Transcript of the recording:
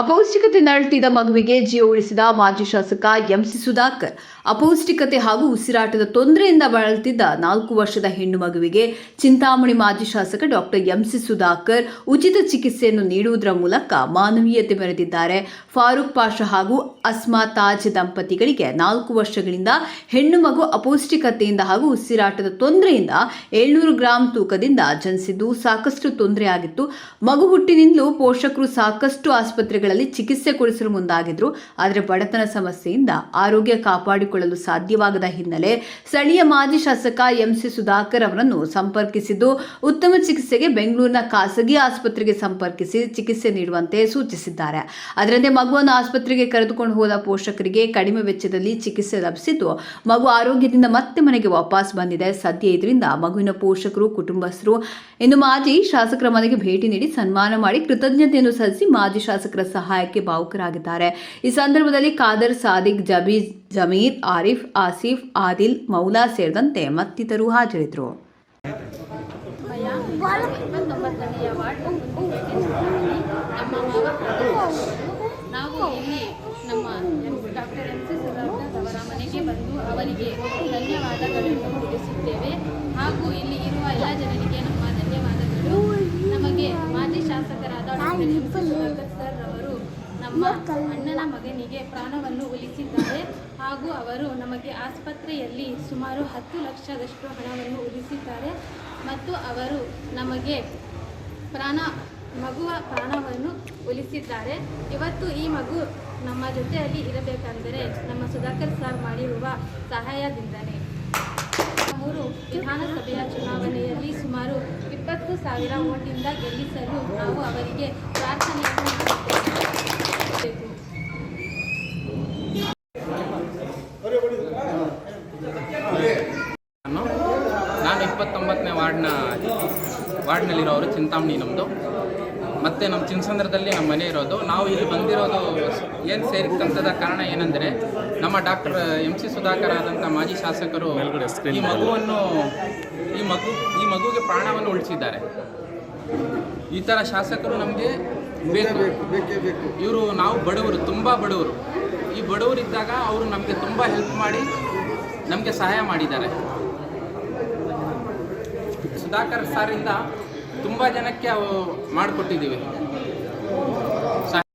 ಅಪೌಷ್ಟಿಕತೆ ನರಳ್ತಿದ್ದ ಮಗುವಿಗೆ ಜೀವ ಉಳಿಸಿದ ಮಾಜಿ ಶಾಸಕ ಎಂಸಿ ಸುಧಾಕರ್. ಅಪೌಷ್ಟಿಕತೆ ಹಾಗೂ ಉಸಿರಾಟದ ತೊಂದರೆಯಿಂದ ಬಳಲ್ತಿದ್ದ ನಾಲ್ಕು ವರ್ಷದ ಹೆಣ್ಣು ಮಗುವಿಗೆ ಚಿಂತಾಮಣಿ ಮಾಜಿ ಶಾಸಕ ಡಾಕ್ಟರ್ ಎಂಸಿ ಸುಧಾಕರ್ ಉಚಿತ ಚಿಕಿತ್ಸೆಯನ್ನು ನೀಡುವುದರ ಮೂಲಕ ಮಾನವೀಯತೆ ಮೆರೆದಿದ್ದಾರೆ. ಫಾರೂಕ್ ಪಾಷ ಹಾಗೂ ಅಸ್ಮಾ ತಾಜ್ ದಂಪತಿಗಳಿಗೆ ನಾಲ್ಕು ವರ್ಷಗಳಿಂದ ಹೆಣ್ಣು ಮಗು ಅಪೌಷ್ಟಿಕತೆಯಿಂದ ಹಾಗೂ ಉಸಿರಾಟದ ತೊಂದರೆಯಿಂದ ಏಳ್ನೂರು ಗ್ರಾಂ ತೂಕದಿಂದ ಜನಿಸಿದ್ದು ಸಾಕಷ್ಟು ತೊಂದರೆಯಾಗಿತ್ತು. ಮಗು ಹುಟ್ಟಿನಿಂದಲೂ ಪೋಷಕರು ಸಾಕಷ್ಟು ಆಸ್ಪತ್ರೆಗಳಲ್ಲಿ ಚಿಕಿತ್ಸೆ ಕೊಡಿಸಲು ಮುಂದಾಗಿದ್ರು. ಆದರೆ ಬಡತನ ಸಮಸ್ಯೆಯಿಂದ ಆರೋಗ್ಯ ಕಾಪಾಡಿಕೊಳ್ಳಲು ಸಾಧ್ಯವಾಗದ ಹಿನ್ನೆಲೆ ಸ್ಥಳೀಯ ಮಾಜಿ ಶಾಸಕ ಎಂಸಿ ಸುಧಾಕರ್ ಅವರನ್ನು ಸಂಪರ್ಕಿಸಿದ್ದು, ಉತ್ತಮ ಚಿಕಿತ್ಸೆಗೆ ಬೆಂಗಳೂರಿನ ಖಾಸಗಿ ಆಸ್ಪತ್ರೆಗೆ ಸಂಪರ್ಕಿಸಿ ಚಿಕಿತ್ಸೆ ನೀಡುವಂತೆ ಸೂಚಿಸಿದ್ದಾರೆ. ಅದರಂತೆ ಮಗುವನ್ನು ಆಸ್ಪತ್ರೆಗೆ ಕರೆದುಕೊಂಡು ಹೋದ ಪೋಷಕರಿಗೆ ಕಡಿಮೆ ವೆಚ್ಚದಲ್ಲಿ ಚಿಕಿತ್ಸೆ ಲಭಿಸಿದ್ದು, ಮಗು ಆರೋಗ್ಯದಿಂದ ಮತ್ತೆ ಮನೆಗೆ ವಾಪಸ್ ಬಂದಿದೆ. ಸದ್ಯ ಇದರಿಂದ ಮಗುವಿನ ಪೋಷಕರು, ಕುಟುಂಬಸ್ಥರು, ಇನ್ನು ಮಾಜಿ ಶಾಸಕರ ಮನೆಗೆ ಭೇಟಿ ನೀಡಿ ಸನ್ಮಾನ ಮಾಡಿ ಕೃತಜ್ಞತೆಯನ್ನು ಸಲ್ಲಿಸಿ ಮಾಜಿ ಶಾಸಕರ ಸಹಾಯಕ್ಕೆ ಭಾವುಕರಾಗಿದ್ದಾರೆ ಈ ಸಂದರ್ಭದಲ್ಲಿ ಖಾದರ್ ಸಾದಿಕ್ ಜಬಿ ಜಮೀದ್ ಆರಿಫ್, ಆಸಿಫ್, ಆದಿಲ್, ಮೌಲಾ ಸೇರಿದಂತೆ ಮತ್ತಿತರರು ಹಾಜರಿದ್ದರು. ನಾವು ಇಲ್ಲಿ ನಮ್ಮ ಡಾಕ್ಟರ್ ಎಂ ಸಿ ಸುಧಾಕರ್ ಅವರ ಅವರಿಗೆ ಧನ್ಯವಾದಗಳನ್ನು ತಿಳಿಸುತ್ತೇವೆ ಹಾಗೂ ಇಲ್ಲಿ ಇರುವ ಎಲ್ಲ ಜನರಿಗೆ ನಮ್ಮ ಶಾಸಕರಾದ ಸರ್ ಅವರು ನಮ್ಮ ಅಣ್ಣನ ಮಗನಿಗೆ ಪ್ರಾಣವನ್ನು ಉಳಿಸಿದ್ದಾರೆ ಹಾಗೂ ಅವರು ನಮಗೆ ಆಸ್ಪತ್ರೆಯಲ್ಲಿ ಸುಮಾರು ಹತ್ತು ಲಕ್ಷದಷ್ಟು ಹಣವನ್ನು ಉಳಿಸಿದ್ದಾರೆ ಮತ್ತು ಅವರು ನಮಗೆ ಪ್ರಾಣ ಮಗುವ ಪ್ರಾಣವನ್ನು ಉಳಿಸಿದ್ದಾರೆ. ಇವತ್ತು ಈ ಮಗು ನಮ್ಮ ಜೊತೆಯಲ್ಲಿ ಇರಬೇಕೆಂದರೆ ನಮ್ಮ ಸುಧಾಕರ್ ಸರ್ ಮಾಡಿರುವ ಸಹಾಯದಿಂದಲೇ. ವಿಧಾನಸಭೆಯ ಚುನಾವಣೆಯಲ್ಲಿ ಸುಮಾರು ಇಪ್ಪತ್ತು ಸಾವಿರ ಓಟಿಂದ ಗೆಲ್ಲಿಸಲು ನಾವು ಅವರಿಗೆ ಪ್ರಾರ್ಥನೆಯನ್ನು ನಾನು ಇಪ್ಪತ್ತೊಂಬತ್ತನೇ ವಾರ್ಡ್ನ ವಾರ್ಡ್ನಲ್ಲಿರೋರು ಚಿಂತಾಮಣಿ ನಮ್ಮದು. ಮತ್ತು ನಮ್ಮ ಚಿನ್ಸಂದ್ರದಲ್ಲಿ ನಮ್ಮ ಮನೆ ಇರೋದು. ನಾವು ಇಲ್ಲಿ ಬಂದಿರೋದು ಏನು ಸೇರಿಕಂತದ ಕಾರಣ ಏನಂದರೆ ನಮ್ಮ ಡಾಕ್ಟರ್ ಎಂ ಸಿ ಸುಧಾಕರ್ ಆದಂಥ ಮಾಜಿ ಶಾಸಕರು ಈ ಮಗುವನ್ನು ಈ ಮಗು ಈ ಮಗುವಿಗೆ ಪ್ರಾಣವನ್ನು ಉಳಿಸಿದ್ದಾರೆ. ಈ ಥರ ಶಾಸಕರು ನಮಗೆ ಬೇಕು. ಇವರು ನಾವು ಬಡವರು ತುಂಬ ಬಡವರು. ಈ ಬಡವರಿದ್ದಾಗ ಅವರು ನಮಗೆ ತುಂಬ ಹೆಲ್ಪ್ ಮಾಡಿ ನಮಗೆ ಸಹಾಯ ಮಾಡಿದ್ದಾರೆ. ಸುಧಾಕರ್ ಸರಿಂದ ತುಂಬ ಜನಕ್ಕೆ ಅವು ಮಾಡಿಕೊಟ್ಟಿದ್ದೀವಿ.